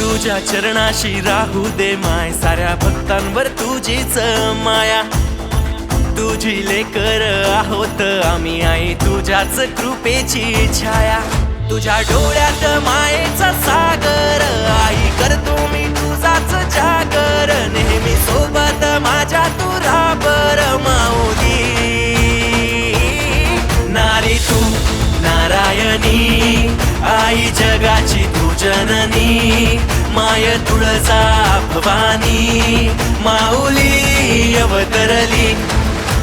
तुझ्या चरणाशी राहू दे माय. साऱ्या भक्तांवर तुझीच माया. तुझी लेकर आहोत आम्ही आई. तुझ्याच कृपेची छाया. तुझ्या डोळ्यात मायेचा सा राबर माऊली नारी तू नारायणी आई जगाची तू जननी माय तुळजा भवानी माऊली अवतरली.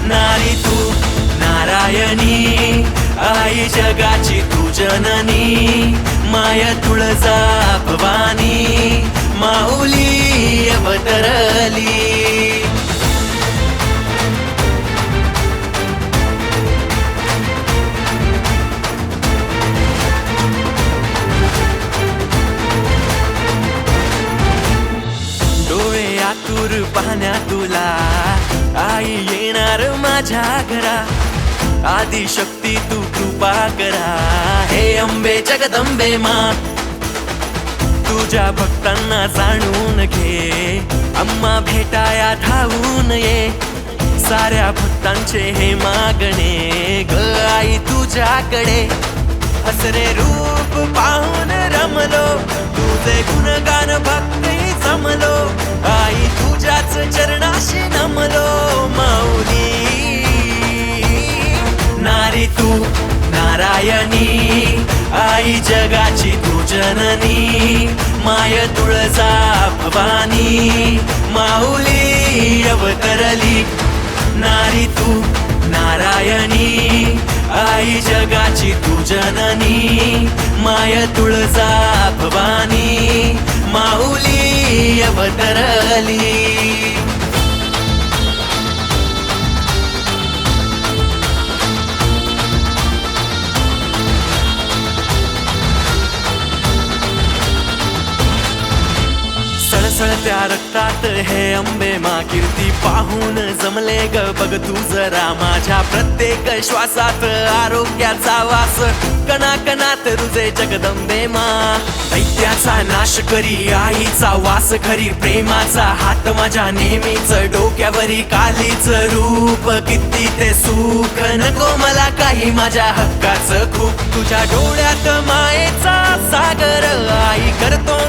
नारी तू नारायणी आई जगाची तू जननी माय तुळजा भवानी माऊली अवतरली. तुला. आई येणार माझ्या घरा आदी शक्ती तू कृपा करा. हे अंबे जगदंबे मा. तुझ्या भक्तांना जाणून घे. अम्मा भेटाया धावून ये. साऱ्या भक्तांचे हे मागणे. ग आई तुझ्याकडे. हसरे रूप पाहून रमलो. तुझे गुणगान भक्ती जमलो आई तुझ्याच चरणाशी नमलो माऊली. नारी तू नारायणी. आई जगाची तू जननी. माय तुळजा भवानी. माऊली अवतरली. नारी तू नारायणी. आई जगाची तू जननी माय तुळजा भवानी माऊली अवतरली. उसळत्या रक्तात. हे अंबे मा कीर्ती पाहून जमले ग. बघ तू जरा माझ्या प्रत्येक श्वासात आरोग्याचा वास. कणा कणात रुजे जगदंबे मा. दैत्याचा नाश करी आईचा वास खरी प्रेमाचा हात माझ्या नेहमीच डोक्यावरी कालीच रूप. किती ते सुख नको मला काही माझ्या हक्काचं खूप. तुझ्या डोळ्यात मायेचा सागर आई करतो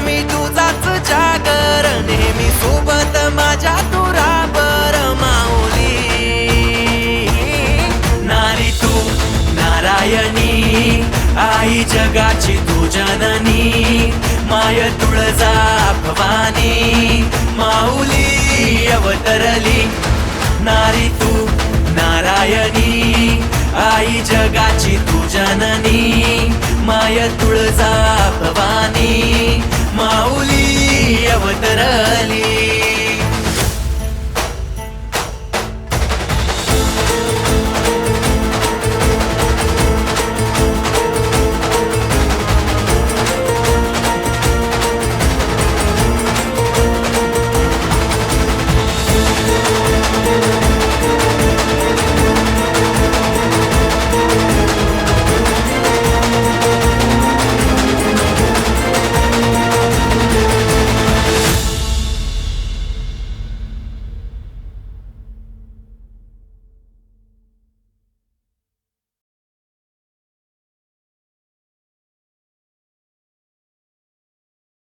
जगाची तू जननी माय तुळजा भवानी माऊली अवतरली. नारी तू नारायणी आई जगाची तू जननी माय तुळजा भवानी माऊली अवतरली.